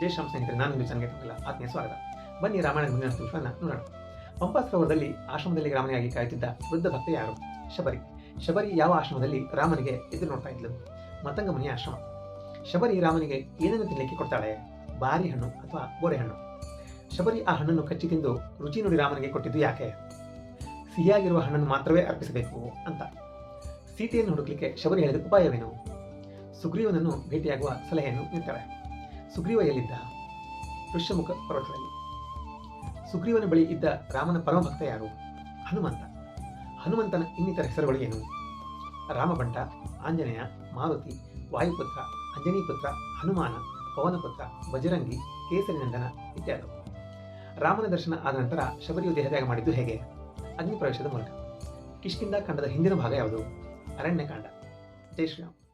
ಜೈ ಶ್ಯಾಮ್ ನಾನು ನಿಮ್ಮ ತಮಗೆಲ್ಲ ಆತ್ಮೀಯ ಸ್ವಾಗತ. ಬನ್ನಿ ರಾಮಾಯಣ ಮುಂದಿನ ವಿಷಯವನ್ನು ನೋಡೋಣ. ಪಂಪಾ ಸರೋವರದಲ್ಲಿ ಆಶ್ರಮದಲ್ಲಿ ರಾಮನಿಗಾಗಿ ಕಾಯುತ್ತಿದ್ದ ವೃದ್ಧ ಭಕ್ತ ಯಾರು? ಶಬರಿ. ಶಬರಿ ಯಾವ ಆಶ್ರಮದಲ್ಲಿ ರಾಮನಿಗೆ ಎದುರು ನೋಡ್ತಾ ಇದ್ಲು? ಮತಂಗ ಮುನಿಯ ಆಶ್ರಮ. ಶಬರಿ ರಾಮನಿಗೆ ಏನನ್ನು ತಿನ್ನಲಿಕ್ಕೆ ಕೊಡ್ತಾಳೆ? ಬಾರಿ ಹಣ್ಣು ಅಥವಾ ಗೋರೆ ಹಣ್ಣು? ಶಬರಿ ಆ ಹಣ್ಣನ್ನು ಕಚ್ಚಿ ತಿಂದು ರುಚಿ ನೋಡಿ ರಾಮನಿಗೆ ಕೊಟ್ಟಿದ್ದು ಯಾಕೆ? ಸಿಹಿಯಾಗಿರುವ ಹಣ್ಣನ್ನು ಮಾತ್ರವೇ ಅರ್ಪಿಸಬೇಕು ಅಂತ. ಸೀತೆಯನ್ನು ಹುಡುಕಲಿಕ್ಕೆ ಶಬರಿ ಹೇಳಿದ ಉಪಾಯವೇನು? ಸುಗ್ರೀವನನ್ನು ಭೇಟಿಯಾಗುವ ಸಲಹೆಯನ್ನು ನೀಡ್ತಾಳೆ ಸುಗ್ರೀವ ಎಲ್ಲಿದ್ದ ಋಷ್ಯಮುಖ ಪರ್ವತದಲ್ಲಿ. ಸುಗ್ರೀವನ ಬಳಿ ಇದ್ದ ರಾಮನ ಪರಮಭಕ್ತ ಯಾರು? ಹನುಮಂತ. ಹನುಮಂತನ ಇನ್ನಿತರ ಹೆಸರುಗಳು ಏನು? ರಾಮಭಂಟ ಆಂಜನೇಯ, ಮಾರುತಿ, ವಾಯುಪುತ್ರ, ಅಂಜನೀಪುತ್ರ, ಹನುಮಾನ, ಪವನಪುತ್ರ, ಬಜರಂಗಿ ಕೇಸರಿನಂದನ ಇತ್ಯಾದಿ. ರಾಮನ ದರ್ಶನ ಆದ ನಂತರ ಶಬರಿಯು ದೇಹತ್ಯಾಗ ಮಾಡಿದ್ದು ಹೇಗೆ? ಅಗ್ನಿ ಪ್ರವೇಶದ ಮೂಲಕ. ಕಿಷ್ಕಿಂದ ಖಂಡದ ಹಿಂದಿನ ಭಾಗ ಯಾವುದು? ಅರಣ್ಯಕಾಂಡ. ಜೈ ಶ್ರೀರಾಮ್.